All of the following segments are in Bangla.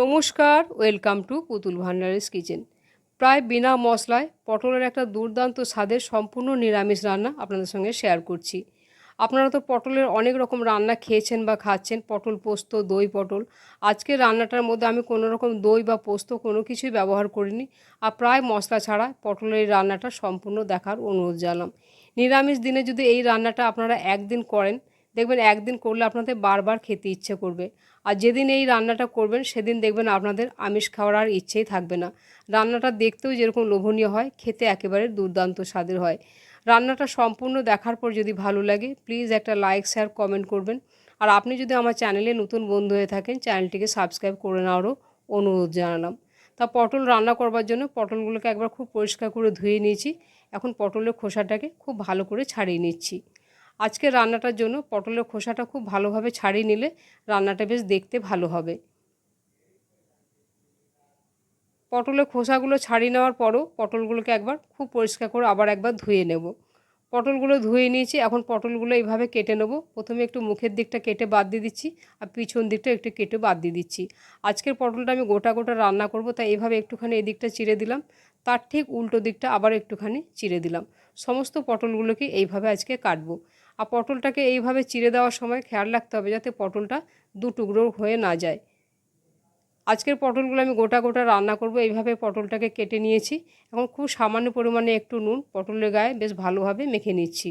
নমস্কার, ওয়েলকাম টু পুতুল ভান্ডারিস কিচেন। প্রায় বিনা মশলায় পটলের একটা দুর্দান্ত স্বাদের সম্পূর্ণ নিরামিষ রান্না আপনাদের সঙ্গে শেয়ার করছি। আপনারা তো পটলের অনেক রকম রান্না খেয়েছেন বা খাচ্ছেন, পটল পোস্ত, দই পটল। আজকে রান্নাটার মধ্যে আমি কোনো রকম দই বা পোস্ত কোনো কিছুই ব্যবহার করিনি আর প্রায় মশলা ছাড়া পটলের এই রান্নাটা সম্পূর্ণ দেখার অনুরোধ জানালাম। নিরামিষ দিনে যদি এই রান্নাটা আপনারা একদিন করেন, দেখবেন একদিন করলে আপনাদের বারবার খেতে ইচ্ছে করবে। আর যেদিন এই রান্নাটা করবেন, সেদিন দেখবেন আপনাদের আমিষ খাওয়ার আর ইচ্ছেই থাকবে না। রান্নাটা দেখতেও যেরকম লোভনীয় হয়, খেতে একেবারে দুর্দান্ত স্বাদের হয়। রান্নাটা সম্পূর্ণ দেখার পর যদি ভালো লাগে প্লিজ একটা লাইক শেয়ার কমেন্ট করবেন। আর আপনি যদি আমার চ্যানেলে নতুন বন্ধু হয়ে থাকেন চ্যানেলটিকে সাবস্ক্রাইব করে নেওয়ারও অনুরোধ জানালাম। তা পটল রান্না করবার জন্য পটলগুলোকে একবার খুব পরিষ্কার করে ধুয়ে নিয়েছি। এখন পটলের খোসাটাকে খুব ভালো করে ছাড়িয়ে নিচ্ছি। আজকে রান্নাটার জন্য পটলের খোসাটা খুব ভালোভাবে ছাড়িয়ে নিলে রান্নাটা বেশ দেখতে ভালো হবে। পটলের খোসাগুলো ছাড়িয়ে নেওয়ার পরও পটলগুলোকে একবার খুব পরিষ্কার করে আবার একবার ধুয়ে নেব। পটলগুলো ধুয়ে নিয়েছি, এখন পটলগুলো এইভাবে কেটে নেব। প্রথমে একটু মুখের দিকটা কেটে বাদ দিয়ে দিচ্ছি আর পিছন দিকটা একটু কেটে বাদ দিয়ে দিচ্ছি। আজকের পটলটা আমি গোটা গোটা রান্না করব, তাই এইভাবে একটুখানি এদিকটা দিকটা চিড়ে দিলাম। তার ঠিক উল্টো দিকটা আবার একটুখানি চিড়ে দিলাম। সমস্ত পটলগুলোকে এইভাবে আজকে কাটবো। আর পটলটাকে এইভাবে চিড়ে দেওয়ার সময় খেয়াল রাখতে হবে যাতে পটলটা দু টুকরো হয়ে না যায়। আজকের পটলগুলো আমি গোটা গোটা রান্না করব, এইভাবে পটলটাকে কেটে নিয়েছি। এখন খুব সামান্য পরিমাণে একটু নুন পটলের গায়ে বেশ ভালোভাবে মেখে নিচ্ছি।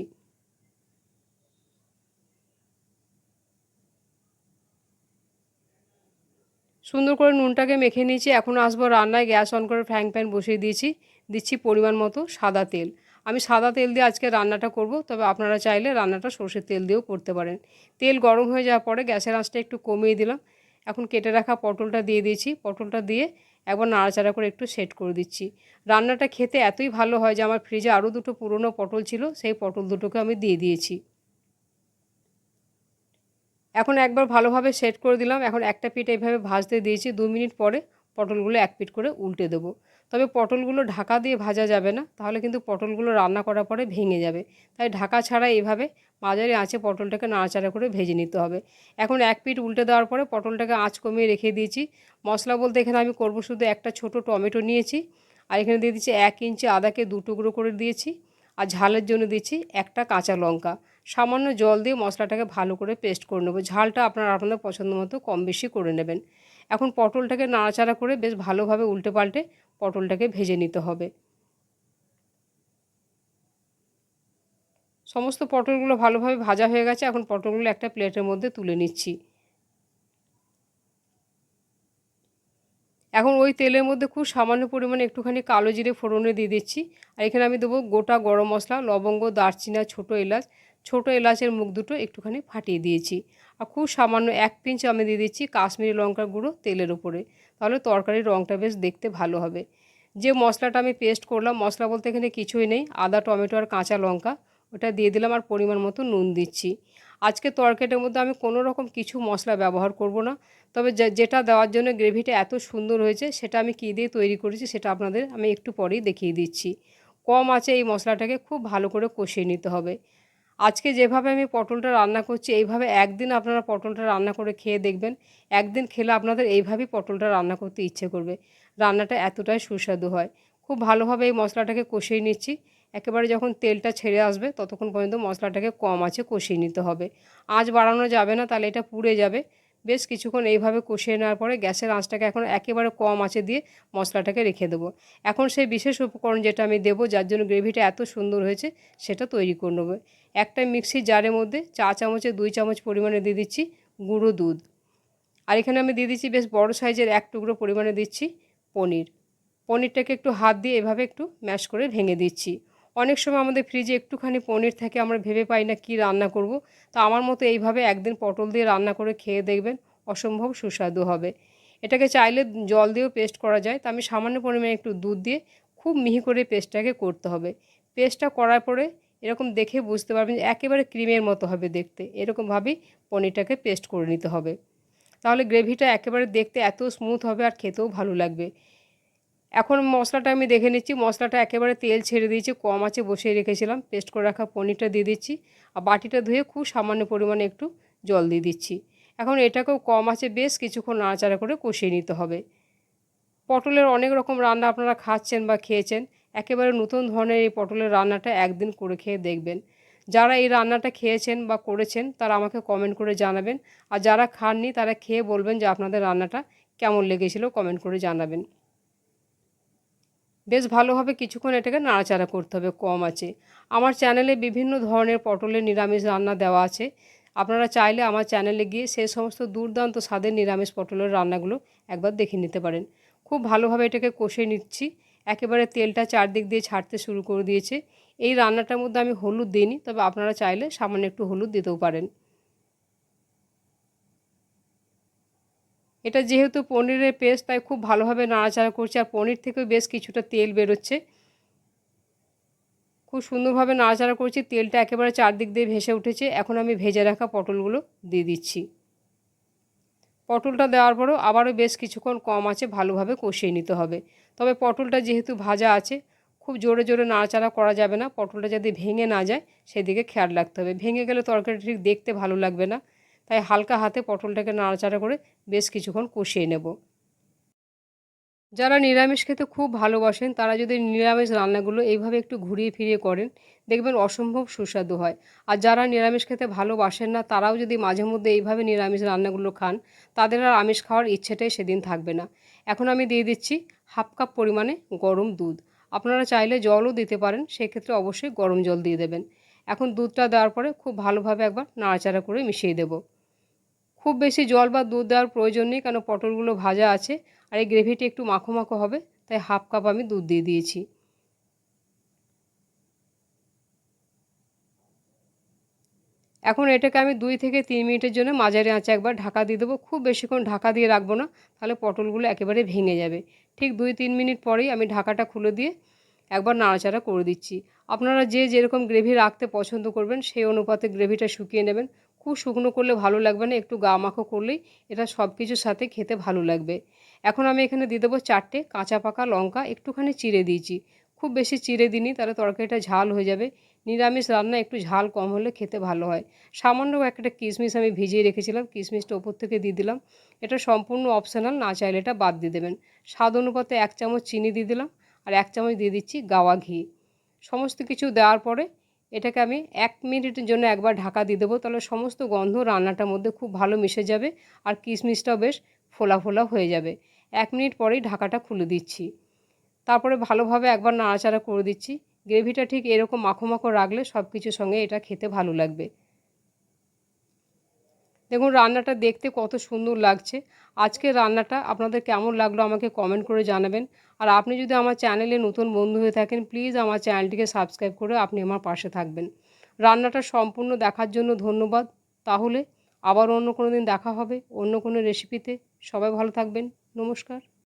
সুন্দর করে নুনটাকে মেখে নিয়েছি। এখন আসব রান্নায়, গ্যাস অন করে ফ্যাং প্যান বসিয়ে দিয়েছি। দিচ্ছি পরিমাণ মতো সাদা তেল। আমি সাদা তেল দিয়ে আজকে রান্নাটা করব, তবে আপনারা চাইলে রান্নাটা সর্ষের তেল দিয়েও করতে পারেন। তেল গরম হয়ে যাওয়ার পরে গ্যাসের আঁচটা একটু কমিয়ে দিলাম। এখন কেটে রাখা পটলটা দিয়ে দিয়েছি। পটলটা দিয়ে একবার নাড়াচাড়া করে একটু সেট করে দিচ্ছি। রান্নাটা খেতে এতই ভালো হয় যে আমার ফ্রিজে আরও দুটো পুরনো পটল ছিল, সেই পটল দুটোকে আমি দিয়ে দিয়েছি। এখন একবার ভালোভাবে সেট করে দিলাম। এখন একটা পিঠ এইভাবে ভাজতে দিয়েছি। দু মিনিট পরে পটলগুলো এক পিঠ করে উল্টে দেবো। তবে পটলগুলো ঢাকা দিয়ে ভাজা যাবে না, তাহলে কিন্তু পটলগুলো রান্না করার পরে ভেঙে যাবে। তাই ঢাকা ছাড়া এইভাবে মাঝারি আঁচে পটলটাকে নাড়াচাড়া করে ভেজে নিতে হবে। এখন এক পিঠ উল্টে দেওয়ার পরে পটলটাকে আঁচ কমিয়ে রেখে দিয়েছি। মশলা বলতে এখানে আমি করব শুধু একটা ছোট টমেটো নিয়েছি, আর এখানে দিয়ে দিচ্ছি এক ইঞ্চি আদাকে দু টুকরো করে দিয়েছি, আর ঝালের জন্য দিচ্ছি একটা কাঁচা লঙ্কা। সামান্য জল দিয়ে মশলাটাকে ভালো করে পেস্ট করে নেব। ঝালটা আপনারা আপনাদের পছন্দ মতো কম বেশি করে নেবেন। এখন পটলটাকে নাড়াচাড়া করে বেশ ভালোভাবে উল্টে পাল্টে পটলটাকে ভেজে নিতে হবে। সমস্ত পটলগুলো ভালোভাবে ভাজা হয়ে গেছে। এখন পটলগুলো একটা প্লেটের মধ্যে তুলে নিচ্ছি। এখন ওই তেলের মধ্যে খুব সামান্য পরিমাণে একটুখানি কালো জিরে ফোড়নে দিয়ে দিচ্ছি। আর এখানে আমি দেবো গোটা গরম মশলা, লবঙ্গ, দারচিনা ছোটো এলাচ। ছোটো এলাচের মুখ দুটো একটুখানি ফাটিয়ে দিয়েছি। আর খুব সামান্য এক পিঞ্চ আমি দিয়ে দিচ্ছি কাশ্মীরি লঙ্কার গুঁড়ো তেলের উপরে। তাহলে তরকারির রঙটা বেশ দেখতে ভালো হবে। যে মশলাটা আমি পেস্ট করলাম, মশলা বলতে এখানে কিছুই নেই, আদা, টমেটো আর কাঁচা লঙ্কা, ওটা দিয়ে দিলাম আর পরিমাণ মতো নুন দিচ্ছি। আজকে তরকারিটার মধ্যে আমি কোনো রকম কিছু মশলা ব্যবহার করব না, তবে যেটা দেওয়ার জন্য গ্রেভিটা এত সুন্দর হয়েছে, সেটা আমি কী দিয়ে তৈরি করেছি সেটা আপনাদের আমি একটু পরেই দেখিয়ে দিচ্ছি। কম আছে এই মশলাটাকে, খুব ভালো করে কষিয়ে নিতে হবে। আজকে যেভাবে আমি পটলটা রান্না করছি, এইভাবে একদিন আপনারা পটলটা রান্না করে খেয়ে দেখবেন। একদিন খেলে আপনাদের এইভাবেই পটলটা রান্না করতে ইচ্ছে করবে। রান্নাটা এতটাই সুস্বাদু হয়। খুব ভালোভাবে এই মশলাটাকে কষিয়ে নিচ্ছি। একেবারে যখন তেলটা ছেড়ে আসবে, ততক্ষণ পর্যন্ত মশলাটাকে কম আছে কষিয়ে নিতে হবে। আঁচ বাড়ানো যাবে না, তাহলে এটা পুড়ে যাবে। বেশ কিছুক্ষণ এইভাবে কষিয়ে নেওয়ার পরে গ্যাসের আঁচটাকে এখন একেবারে কম আঁচে দিয়ে মশলাটাকে রেখে দেবো। এখন সেই বিশেষ উপকরণ যেটা আমি দেবো, যার জন্য গ্রেভিটা এত সুন্দর হয়েছে, সেটা তৈরি করে নেব। একটা মিক্সি জারের মধ্যে চা চামচে দুই চামচ পরিমাণে দিয়ে দিচ্ছি গুঁড়ো দুধ। আর এখানে আমি দিয়ে দিচ্ছি বেশ বড় সাইজের এক টুকরো পরিমাণে দিচ্ছি পনির। পনিরটাকে একটু হাত দিয়ে এভাবে একটু ম্যাশ করে ভেঙে দিচ্ছি। অনেক সময় আমাদের ফ্রিজে একটুখানি পনির থাকে, আমরা ভেবে পাই না কি রান্না করব। তো আমার মতো এইভাবে একদিন পটল দিয়ে রান্না করে খেয়ে দেখবেন অসম্ভব সুস্বাদু হবে। এটাকে চাইলে জল দিয়েও পেস্ট করা যায়। তা আমি সামান্য পরিমাণে একটু দুধ দিয়ে খুব মিহি করে পেস্টটাকে করতে হবে। পেস্টটা করার পরে এরকম দেখে বুঝতে পারবেন একেবারে ক্রিমের মতো হবে দেখতে। এরকমভাবেই পনিরটাকে পেস্ট করে নিতে হবে। তাহলে গ্রেভিটা একেবারে দেখতে এত স্মুথ হবে আর খেতেও ভালো লাগবে। এখন মশলাটা আমি দেখে নিচ্ছি। মশলাটা একেবারে তেল ছেড়ে দিয়েছি, কম আছে বসিয়ে রেখেছিলাম। পেস্ট করে রাখা পনিরটা দিয়ে দিচ্ছি আর বাটিটা ধুয়ে খুব সামান্য পরিমাণে একটু জল দিয়ে দিচ্ছি। এখন এটাকেও কম আছে বেশ কিছুক্ষণ নাড়াচাড়া করে কষিয়ে নিতে হবে। পটলের অনেক রকম রান্না আপনারা খাচ্ছেন বা খেয়েছেন, একেবারে নতুন ধরনের এই পটলের রান্নাটা একদিন করে খেয়ে দেখবেন। যারা এই রান্নাটা খেয়েছেন বা করেছেন, তারা আমাকে কমেন্ট করে জানাবেন। আর যারা খাননি, তারা খেয়ে বলবেন যে আপনাদের রান্নাটা কেমন লেগেছিল, কমেন্ট করে জানাবেন। বেশ ভালোভাবে কিছুক্ষণ এটাকে নাড়াচাড়া করতে হবে, কম আছে। আমার চ্যানেলে বিভিন্ন ধরনের পটলের নিরামিষ রান্না দেওয়া আছে। আপনারা চাইলে আমার চ্যানেলে গিয়ে সেই সমস্ত দুর্দান্ত স্বাদের নিরামিষ পটলের রান্নাগুলো একবার দেখে নিতে পারেন। খুব ভালোভাবে এটাকে কষে নিচ্ছি। একেবারে তেলটা চারদিক দিয়ে ছাড়তে শুরু করে দিয়েছে। এই রান্নাটার মধ্যে আমি হলুদ দিইনি, তবে আপনারা চাইলে সামান্য একটু হলুদ দিতেও পারেন। এটা যেহেতু পনিরের পেস্ট তাই খুব ভালোভাবে নাড়াচাড়া করছে আর পনির থেকেও বেশ কিছুটা তেল বেরোচ্ছে। খুব সুন্দরভাবে নাড়াচাড়া করছি, তেলটা একেবারে চারদিক দিয়ে ভেসে উঠেছে। এখন আমি ভেজে রাখা পটলগুলো দিয়ে দিচ্ছি। পটলটা দেওয়ার পরও আবারও বেশ কিছুক্ষণ কম আছে, ভালোভাবে কষিয়ে নিতে হবে। তবে পটলটা যেহেতু ভাজা আছে, খুব জোরে জোরে নাড়াচাড়া করা যাবে না। পটলটা যদি ভেঙে না যায়, সেদিকে খেয়াল রাখতে হবে। ভেঙে গেলে তরকারিটা ঠিক দেখতে ভালো লাগবে না। তাই হালকা হাতে পটলটাকে নাড়াচাড়া করে বেশ কিছুক্ষণ কষিয়ে নেব। যারা নিরামিষ খেতে খুব ভালোবাসেন, তারা যদি নিরামিষ রান্নাগুলো এইভাবে একটু ঘুরিয়ে ফিরিয়ে করেন, দেখবেন অসম্ভব সুস্বাদু হয়। আর যারা নিরামিষ খেতে ভালোবাসেন না, তারাও যদি মাঝে মধ্যে এইভাবে নিরামিষ রান্নাগুলো খান, তাদের আর আমিষ খাওয়ার ইচ্ছেটাই সেদিন থাকবে না। এখন আমি দিয়ে দিচ্ছি হাফ কাপ পরিমাণে গরম দুধ। আপনারা চাইলে জলও দিতে পারেন, সেক্ষেত্রে অবশ্যই গরম জল দিয়ে দেবেন। এখন দুধটা দেওয়ার পরে খুব ভালোভাবে একবার নাড়াচাড়া করে মিশিয়ে দেব। খুব বেশি জল বা দুধ দেওয়ার প্রয়োজন নেই, কেন পটলগুলো ভাজা আছে আর এই গ্রেভিটি একটু মাখো মাখো হবে, তাই হাফ কাপ আমি দুধ দিয়ে দিয়েছি। এখন এটাকে আমি দুই থেকে তিন মিনিটের জন্য মাঝারি আঁচে একবার ঢাকা দিয়ে দেবো। খুব বেশিক্ষণ ঢাকা দিয়ে রাখব না, তাহলে পটলগুলো একেবারে ভেঙে যাবে। ঠিক দুই তিন মিনিট পরেই আমি ঢাকাটা খুলে দিয়ে একবার নাড়াচাড়া করে দিচ্ছি। আপনারা যে যেরকম গ্রেভি রাখতে পছন্দ করবেন, সেই অনুপাতে গ্রেভিটা শুকিয়ে নেবেন। খুব শুকনো করলে ভালো লাগবে না, একটু গা মাখো করলেই এটা সব কিছুর সাথে খেতে ভালো লাগবে। এখন আমি এখানে দিয়ে দেবো চারটে কাঁচা পাকা লঙ্কা, একটুখানি চিড়ে দিয়েছি। খুব বেশি চিড়ে দিইনি, তাহলে তরকারিটা ঝাল হয়ে যাবে। নিরামিষ রান্না একটু ঝাল কম হলে খেতে ভালো হয়। সামান্য একটা কিশমিশ আমি ভিজিয়ে রেখেছিলাম, কিশমিশটা ওপর থেকে দিয়ে দিলাম। এটা সম্পূর্ণ অপশনাল না চাইলে এটা বাদ দিয়ে দেবেন। স্বাদ অনুপাতে এক চামচ চিনি দিয়ে দিলাম আর এক চামচ দিয়ে দিচ্ছি গাওয়া ঘি। সমস্ত কিছু দেওয়ার পরে এটাকে আমি এক মিনিটের জন্য একবার ঢাকা দিয়ে দেবো। তাহলে সমস্ত গন্ধ রান্নাটার মধ্যে খুব ভালো মিশে যাবে আর কিশমিশটাও বেশ ফোলা ফোলা হয়ে যাবে। এক মিনিট পরেই ঢাকাটা খুলে দিচ্ছি। তারপরে ভালোভাবে একবার নাড়াচাড়া করে দিচ্ছি। গ্রেভিটা ঠিক এরকম মাখো মাখো রাখলে সব কিছুর সঙ্গে এটা খেতে ভালো লাগবে। দেখুন, রান্নাটা দেখতে কত সুন্দর লাগছে। আজকে রান্নাটা আপনাদের কেমন লাগল আমাকে কমেন্ট করে জানাবেন। আর আপনি যদি আমার চ্যানেলে নতুন বন্ধু হয়ে থাকেন প্লিজ আমার চ্যানেলটিকে সাবস্ক্রাইব করে আপনি আমার পাশে থাকবেন। রান্নাটা সম্পূর্ণ দেখার জন্য ধন্যবাদ। তাহলে আবার অন্য কোনো দিন দেখা হবে, অন্য কোনো রেসিপিতে সবাই ভালো থাকবেন। নমস্কার।